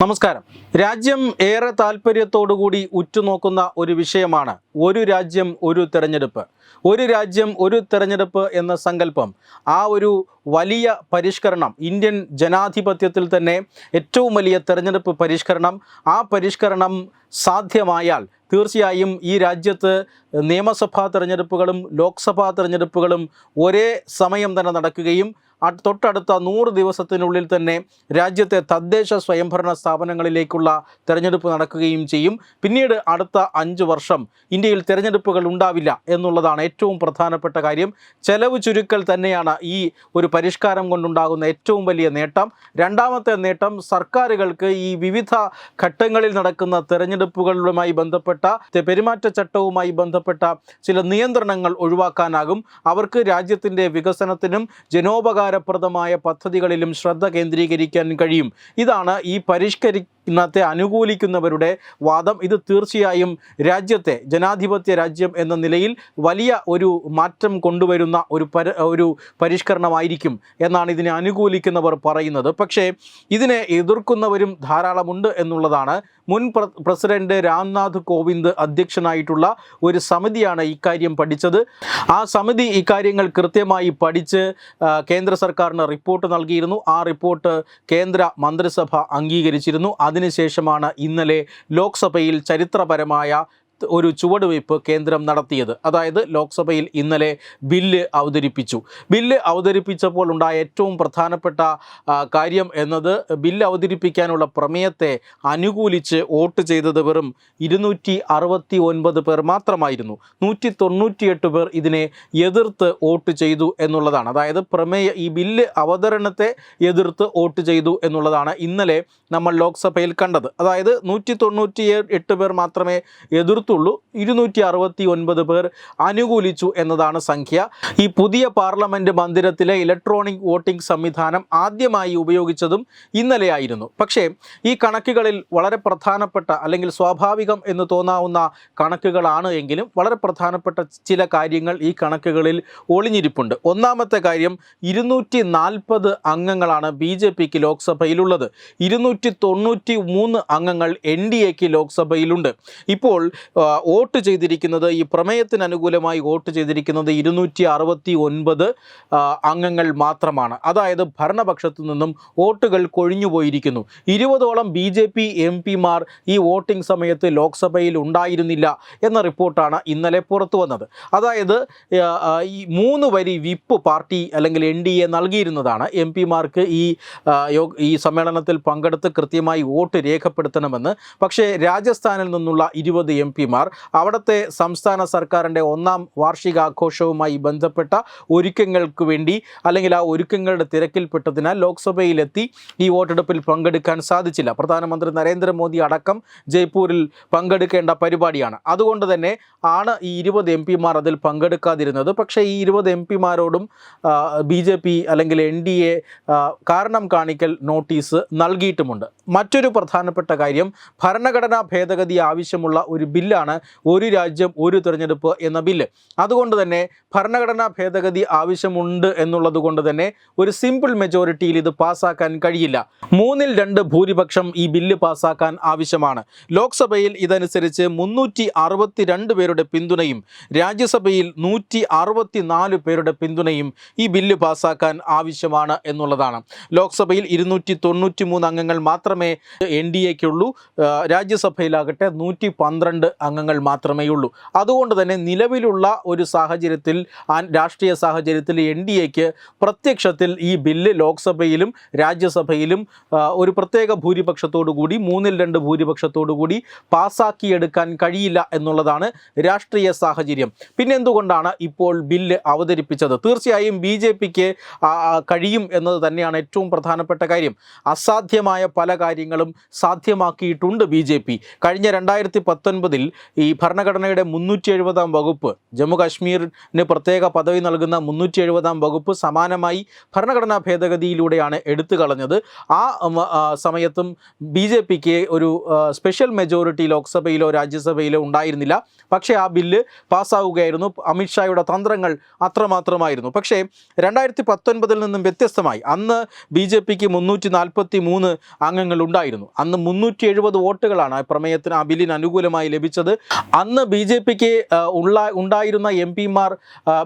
നമസ്കാരം. രാജ്യം ഏറെ താല്പര്യത്തോടുകൂടി ഉറ്റുനോക്കുന്ന ഒരു വിഷയമാണ് ഒരു രാജ്യം ഒരു തെരഞ്ഞെടുപ്പ്. ഒരു രാജ്യം ഒരു തെരഞ്ഞെടുപ്പ് എന്ന സങ്കല്പം ആ ഒരു വലിയ പരിഷ്കരണം ഇന്ത്യൻ ജനാധിപത്യത്തിൽ തന്നെ ഏറ്റവും വലിയ തെരഞ്ഞെടുപ്പ് പരിഷ്കരണം. ആ പരിഷ്കരണം സാധ്യമായാൽ തീർച്ചയായും ഈ രാജ്യത്ത് നിയമസഭാ തെരഞ്ഞെടുപ്പുകളും ലോക്സഭാ തെരഞ്ഞെടുപ്പുകളും ഒരേ സമയം തന്നെ നടക്കുകയും തൊട്ടടുത്ത നൂറ് ദിവസത്തിനുള്ളിൽ തന്നെ രാജ്യത്തെ തദ്ദേശ സ്വയംഭരണ സ്ഥാപനങ്ങളിലേക്കുള്ള തെരഞ്ഞെടുപ്പ് നടക്കുകയും ചെയ്യും. പിന്നീട് അടുത്ത അഞ്ച് വർഷം ഇന്ത്യയിൽ തെരഞ്ഞെടുപ്പുകൾ ഉണ്ടാവില്ല എന്നുള്ളതാണ് ഏറ്റവും പ്രധാനപ്പെട്ട കാര്യം. ചെലവ് ചുരുക്കൽ തന്നെയാണ് ഈ ഒരു പരിഷ്കാരം കൊണ്ടുണ്ടാകുന്ന ഏറ്റവും വലിയ നേട്ടം. രണ്ടാമത്തെ നേട്ടം സർക്കാരുകൾക്ക് ഈ വിവിധ ഘട്ടങ്ങളിൽ നടക്കുന്ന തെരഞ്ഞെടുപ്പുകളുമായി ബന്ധപ്പെട്ട പെരുമാറ്റച്ചട്ടവുമായി ബന്ധപ്പെട്ട ചില നിയന്ത്രണങ്ങൾ ഒഴിവാക്കാനാകും. അവർക്ക് രാജ്യത്തിന്റെ വികസനത്തിനും ജനോപകാരപ്രദമായ പദ്ധതികളിലും ശ്രദ്ധ കേന്ദ്രീകരിക്കാൻ കഴിയും. ഇതാണ് ഈ പരിഷ്കരി ഇന്നത്തെ അനുകൂലിക്കുന്നവരുടെ വാദം. ഇത് തീർച്ചയായും രാജ്യത്തെ ജനാധിപത്യ രാജ്യം എന്ന നിലയിൽ വലിയ ഒരു മാറ്റം കൊണ്ടുവരുന്ന ഒരു ഒരു പരിഷ്കരണമായിരിക്കും. എന്നാണ് ഇതിനെ അനുകൂലിക്കുന്നവർ പറയുന്നത്. പക്ഷേ ഇതിനെ എതിർക്കുന്നവരും ധാരാളമുണ്ട് എന്നുള്ളതാണ് മുൻ പ്രസിഡന്റ് രാംനാഥ് കോവിന്ദ് അധ്യക്ഷനായിട്ടുള്ള ഒരു സമിതിയാണ് ഇക്കാര്യം പഠിച്ചത്. ആ സമിതി ഇക്കാര്യങ്ങൾ കൃത്യമായി പഠിച്ച് കേന്ദ്ര സർക്കാരിന് റിപ്പോർട്ട് നൽകിയിരുന്നു. ആ റിപ്പോർട്ട് കേന്ദ്ര മന്ത്രിസഭ അംഗീകരിച്ചിരുന്നു. അതിനുശേഷമാണ് ഇന്നലെ ലോക്സഭയിൽ ചരിത്രപരമായ ഒരു ചുവടുവയ്പ് കേന്ദ്രം നടത്തിയത്. അതായത് ലോക്സഭയിൽ ഇന്നലെ ബില്ല് അവതരിപ്പിച്ചു. ബില്ല് അവതരിപ്പിച്ചപ്പോൾ ഉണ്ടായ ഏറ്റവും പ്രധാനപ്പെട്ട കാര്യം എന്നത് ബില്ല് അവതരിപ്പിക്കാനുള്ള പ്രമേയത്തെ അനുകൂലിച്ച് വോട്ട് ചെയ്തത് വെറും ഇരുന്നൂറ്റി അറുപത്തി ഒൻപത് പേർ മാത്രമായിരുന്നു. നൂറ്റി തൊണ്ണൂറ്റിയെട്ട് പേർ ഇതിനെ എതിർത്ത് വോട്ട് ചെയ്തു എന്നുള്ളതാണ്. അതായത് പ്രമേയ ഈ ബില്ല് അവതരണത്തെ എതിർത്ത് വോട്ട് ചെയ്തു എന്നുള്ളതാണ് ഇന്നലെ നമ്മൾ ലോക്സഭയിൽ കണ്ടത്. അതായത് നൂറ്റി തൊണ്ണൂറ്റി എട്ട് പേർ മാത്രമേ എതിർത്തുള്ളൂ ഇരുന്നൂറ്റി അറുപത്തി ഒൻപത് പേർ അനുകൂലിച്ചു എന്നതാണ് സംഖ്യ. ഈ പുതിയ പാർലമെന്റ് മന്ദിരത്തിലെ ഇലക്ട്രോണിക് വോട്ടിംഗ് സംവിധാനം ആദ്യമായി ഉപയോഗിച്ചതും ഇന്നലെയായിരുന്നു. പക്ഷേ ഈ കണക്കുകളിൽ വളരെ പ്രധാനപ്പെട്ട അല്ലെങ്കിൽ സ്വാഭാവികം എന്ന് തോന്നാവുന്ന കണക്കുകളാണ് എങ്കിലും വളരെ പ്രധാനപ്പെട്ട ചില കാര്യങ്ങൾ ഈ കണക്കുകളിൽ ഒളിഞ്ഞിരിപ്പുണ്ട്. ഒന്നാമത്തെ കാര്യം ഇരുന്നൂറ്റി നാൽപ്പത് അംഗങ്ങളാണ് ബി ജെ പിക്ക് ലോക്സഭയിലുള്ളത്. ഇരുന്നൂറ്റി തൊണ്ണൂറ്റി മൂന്ന് അംഗങ്ങൾ എൻ ഡി എക്ക് ലോക്സഭയിലുണ്ട്. ഇപ്പോൾ വോട്ട് ചെയ്തിരിക്കുന്നത് ഈ പ്രമേയത്തിന് അനുകൂലമായി വോട്ട് ചെയ്തിരിക്കുന്നത് ഇരുന്നൂറ്റി അറുപത്തി ഒൻപത് അംഗങ്ങൾ മാത്രമാണ്. അതായത് ഭരണപക്ഷത്തു നിന്നും വോട്ടുകൾ കൊഴിഞ്ഞുപോയിരിക്കുന്നു ഇരുപതോളം ബി ജെ പി എം പിമാർ ഈ വോട്ടിംഗ് സമയത്ത് ലോക്സഭയിൽ ഉണ്ടായിരുന്നില്ല എന്ന റിപ്പോർട്ടാണ് ഇന്നലെ പുറത്തു വന്നത്. അതായത് ഈ മൂന്ന് വരി വിപ്പ് പാർട്ടി അല്ലെങ്കിൽ എൻ ഡി എ നൽകിയിരുന്നതാണ്. എം പിമാർക്ക് ഈ ഈ സമ്മേളനത്തിൽ പങ്കെടുത്ത് കൃത്യമായി വോട്ട് രേഖപ്പെടുത്തണമെന്ന്. പക്ഷേ രാജസ്ഥാനിൽ നിന്നുള്ള ഇരുപത് എം പിമാർ. അവിടുത്തെ സംസ്ഥാന സർക്കാരിന്റെ ഒന്നാം വാർഷികാഘോഷവുമായി ബന്ധപ്പെട്ട ഒരുക്കങ്ങൾക്ക് വേണ്ടി അല്ലെങ്കിൽ ആ ഒരുക്കങ്ങളുടെ തിരക്കിൽപ്പെട്ടതിനാൽ ലോക്സഭയിലെത്തി ഈ വോട്ടെടുപ്പിൽ പങ്കെടുക്കാൻ സാധിച്ചില്ല. പ്രധാനമന്ത്രി നരേന്ദ്രമോദി അടക്കം ജയ്പൂരിൽ പങ്കെടുക്കേണ്ട പരിപാടിയാണ്. അതുകൊണ്ട് തന്നെ ആണ് ഈ ഇരുപത് എം പിമാർ അതിൽ പങ്കെടുക്കാതിരുന്നത്. പക്ഷേ ഈ ഇരുപത് എം പിമാരോടും ബി ജെ പി അല്ലെങ്കിൽ എൻ ഡി എ കാരണം കാണിക്കൽ നോട്ടീസ് നൽകിയിട്ടുമുണ്ട്. മറ്റൊരു പ്രധാനപ്പെട്ട കാര്യം ഭരണഘടനാ ഭേദഗതി ആവശ്യമുള്ള ഒരു ബില്ലാണ് ഒരു രാജ്യം ഒരു തിരഞ്ഞെടുപ്പ് എന്ന ബില്ല്. അതുകൊണ്ട് തന്നെ ഭരണഘടനാ ഭേദഗതി ആവശ്യമുണ്ട് എന്നുള്ളത് കൊണ്ട് തന്നെ ഒരു സിമ്പിൾ മെജോറിറ്റിയിൽ ഇത് പാസ്സാക്കാൻ കഴിയില്ല. മൂന്നിൽ രണ്ട് ഭൂരിപക്ഷം ഈ ബില്ല് പാസ്സാക്കാൻ ആവശ്യമാണ്. ലോക്സഭയിൽ ഇതനുസരിച്ച് മുന്നൂറ്റി അറുപത്തി രണ്ട് പേരുടെ പിന്തുണയും രാജ്യസഭയിൽ നൂറ്റി അറുപത്തി നാല് പേരുടെ പിന്തുണയും ഈ ബില്ല് പാസ്സാക്കാൻ ആവശ്യമാണ് എന്നുള്ളതാണ്. ലോക്സഭയിൽ ഇരുന്നൂറ്റി തൊണ്ണൂറ്റി മൂന്ന് അംഗങ്ങൾ മാത്രമേ എൻ ഡി എക്കുള്ളൂ രാജ്യസഭയിലാകട്ടെ നൂറ്റി പന്ത്രണ്ട് അംഗങ്ങൾ മാത്രമേ ഉള്ളൂ അതുകൊണ്ട് തന്നെ നിലവിലുള്ള ഒരു സാഹചര്യത്തിൽ രാഷ്ട്രീയ സാഹചര്യത്തിൽ എൻ ഡി എക്ക് പ്രത്യക്ഷത്തിൽ ഈ ബില്ല് ലോക്സഭയിലും രാജ്യസഭയിലും ഒരു പ്രത്യേക ഭൂരിപക്ഷത്തോടു കൂടി മൂന്നിൽ രണ്ട് ഭൂരിപക്ഷത്തോടു കൂടി പാസ്സാക്കിയെടുക്കാൻ കഴിയില്ല എന്നുള്ളതാണ് രാഷ്ട്രീയ സാഹചര്യം. പിന്നെ എന്തുകൊണ്ടാണ് ഇപ്പോൾ ബില്ല് അവതരിപ്പിച്ചത്? തീർച്ചയായും ബി ജെ പിക്ക് കഴിയും എന്നത് തന്നെയാണ് ഏറ്റവും പ്രധാനപ്പെട്ട കാര്യം. അസാധ്യമായ പല കാര്യങ്ങളും സാധ്യമാക്കിയിട്ടുണ്ട് ബി ജെ പി. കഴിഞ്ഞ രണ്ടായിരത്തി പത്തൊൻപതിൽ ഈ ഭരണഘടനയുടെ മുന്നൂറ്റി എഴുപതാം വകുപ്പ് ജമ്മു കാശ്മീരിന് പ്രത്യേക പദവി നൽകുന്ന മുന്നൂറ്റി എഴുപതാം വകുപ്പ് സമാനമായി ഭരണഘടനാ ഭേദഗതിയിലൂടെയാണ് എടുത്തു കളഞ്ഞത്. ആ സമയത്തും ബി ജെ പിക്ക് ഒരു സ്പെഷ്യൽ മെജോറിറ്റി ലോക്സഭയിലോ രാജ്യസഭയിലോ ഉണ്ടായിരുന്നില്ല. പക്ഷേ ആ ബില്ല് പാസ്സാവുകയായിരുന്നു. അമിത്ഷായുടെ തന്ത്രങ്ങൾ അത്രമാത്രമായിരുന്നു. പക്ഷേ രണ്ടായിരത്തി പത്തൊൻപതിൽ നിന്നും വ്യത്യസ്തമായി അന്ന് ബി ജെ പിക്ക് മുന്നൂറ്റി നാൽപ്പത്തി മൂന്ന് അംഗങ്ങൾ ഉണ്ടായിരുന്നു. അന്ന് മുന്നൂറ്റി എഴുപത് വോട്ടുകളാണ് പ്രമേയത്തിന് ആ ബില്ലിന് അനുകൂലമായി ലഭിച്ചത്. അന്ന് ബി ജെ പിക്ക് ഉള്ള ഉണ്ടായിരുന്ന എം പിമാർ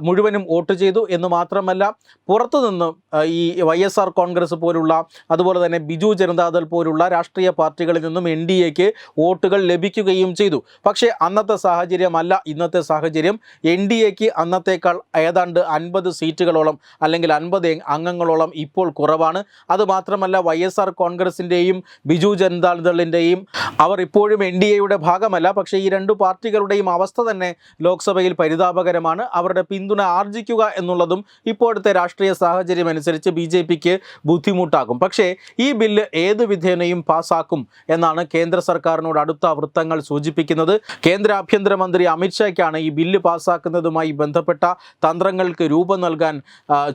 മുഴുവനും വോട്ട് ചെയ്തു എന്ന് മാത്രമല്ല പുറത്തുനിന്ന് നിന്നും ഈ വൈ എസ് ആർ കോൺഗ്രസ് പോലുള്ള അതുപോലെ തന്നെ ബിജു ജനതാദൾ പോലുള്ള രാഷ്ട്രീയ പാർട്ടികളിൽ നിന്നും എൻ ഡി എക്ക് വോട്ടുകൾ ലഭിക്കുകയും ചെയ്തു. പക്ഷേ അന്നത്തെ സാഹചര്യമല്ല. ഇന്നത്തെ സാഹചര്യം എൻ ഡി എക്ക് അന്നത്തേക്കാൾ ഏതാണ്ട് അൻപത് സീറ്റുകളോളം അല്ലെങ്കിൽ അൻപത് അംഗങ്ങളോളം ഇപ്പോൾ കുറവാണ്. അതുമാത്രമല്ല വൈ എസ് ആർ കോൺഗ്രസിന്റെയും ബിജു ജനതാദളിന്റെയും അവർ ഇപ്പോഴും എൻ ഡി എയുടെ ഭാഗമല്ല. പക്ഷേ ഈ രണ്ട് പാർട്ടികളുടെയും അവസ്ഥ തന്നെ ലോക്സഭയിൽ പരിതാപകരമാണ്. അവരുടെ പിന്തുണ ആർജിക്കുക എന്നുള്ളതും ഇപ്പോഴത്തെ രാഷ്ട്രീയ സാഹചര്യം അനുസരിച്ച് ബി ജെ പിക്ക് ബുദ്ധിമുട്ടാകും. പക്ഷേ ഈ ബില്ല് ഏത് വിധേനയും പാസ്സാക്കും എന്നാണ് കേന്ദ്ര സർക്കാരിനോട് അടുത്ത വൃത്തങ്ങൾ സൂചിപ്പിക്കുന്നത്. കേന്ദ്ര ആഭ്യന്തരമന്ത്രി അമിത്ഷായ്ക്കാണ് ഈ ബില്ല് പാസാക്കുന്നതുമായി ബന്ധപ്പെട്ട തന്ത്രങ്ങൾക്ക് രൂപം നൽകാൻ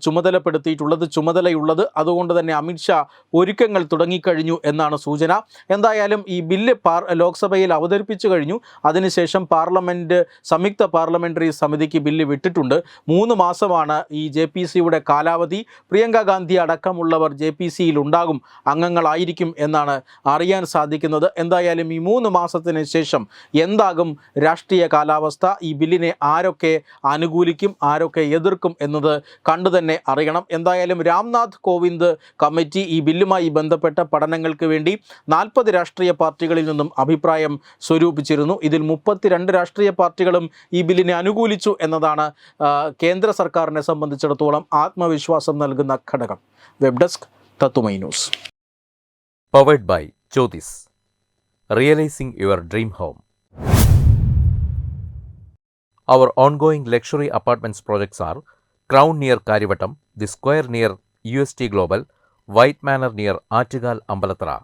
ചുമതലപ്പെടുത്തിയിട്ടുള്ളത് ചുമതലയുള്ളത്. അതുകൊണ്ട് തന്നെ അമിത്ഷാ ഒരുക്കങ്ങൾ തുടങ്ങിക്കഴിഞ്ഞു എന്നാണ് സൂചന. എന്തായാലും ഈ ബില്ല് പാർ ലോക്സഭയിൽ അവതരിപ്പിച്ചു കഴിഞ്ഞു. അതിനുശേഷം പാർലമെന്റ് സംയുക്ത പാർലമെന്ററി സമിതിക്ക് ബില്ല് വിട്ടിട്ടുണ്ട്. മൂന്ന് മാസമാണ് ഈ ജെ പി സിയുടെ കാലാവധി. പ്രിയങ്ക ഗാന്ധി അടക്കമുള്ളവർ ജെ പി സിയിൽ ഉണ്ടാകും അംഗങ്ങളായിരിക്കും എന്നാണ് അറിയാൻ സാധിക്കുന്നത്. എന്തായാലും ഈ മൂന്ന് മാസത്തിന് ശേഷം എന്താകും രാഷ്ട്രീയ കാലാവസ്ഥ? ഈ ബില്ലിനെ ആരൊക്കെ അനുകൂലിക്കും ആരൊക്കെ എതിർക്കും എന്നത് കണ്ടു തന്നെ അറിയണം. എന്തായാലും രാംനാഥ് കോവിന്ദ് കമ്മിറ്റി ഈ ബില്ലുമായി ബന്ധപ്പെട്ട പഠനങ്ങൾക്ക് വേണ്ടി നാൽപ്പത് രാഷ്ട്രീയ പാർട്ടികളിൽ നിന്നും അഭിപ്രായം സ്വരൂപിച്ചിരുന്നു. ഇതിൽ മുപ്പത്തിരണ്ട് രാഷ്ട്രീയ പാർട്ടികളും ഈ ബില്ലിനെ അനുകൂലിച്ചു എന്നതാണ് കേന്ദ്ര സർക്കാരിനെ സംബന്ധിച്ചിടത്തോളം ആത്മവിശ്വാസം നൽകുന്ന ഘടകം വെബ് ഡെസ്ക് തത്തുമൈ news Powered by Jyotis. Realizing your dream home. Our ongoing luxury apartments projects are Crown near Karivattam, The Square near UST Global, White Manor near Attigal Ambalatra,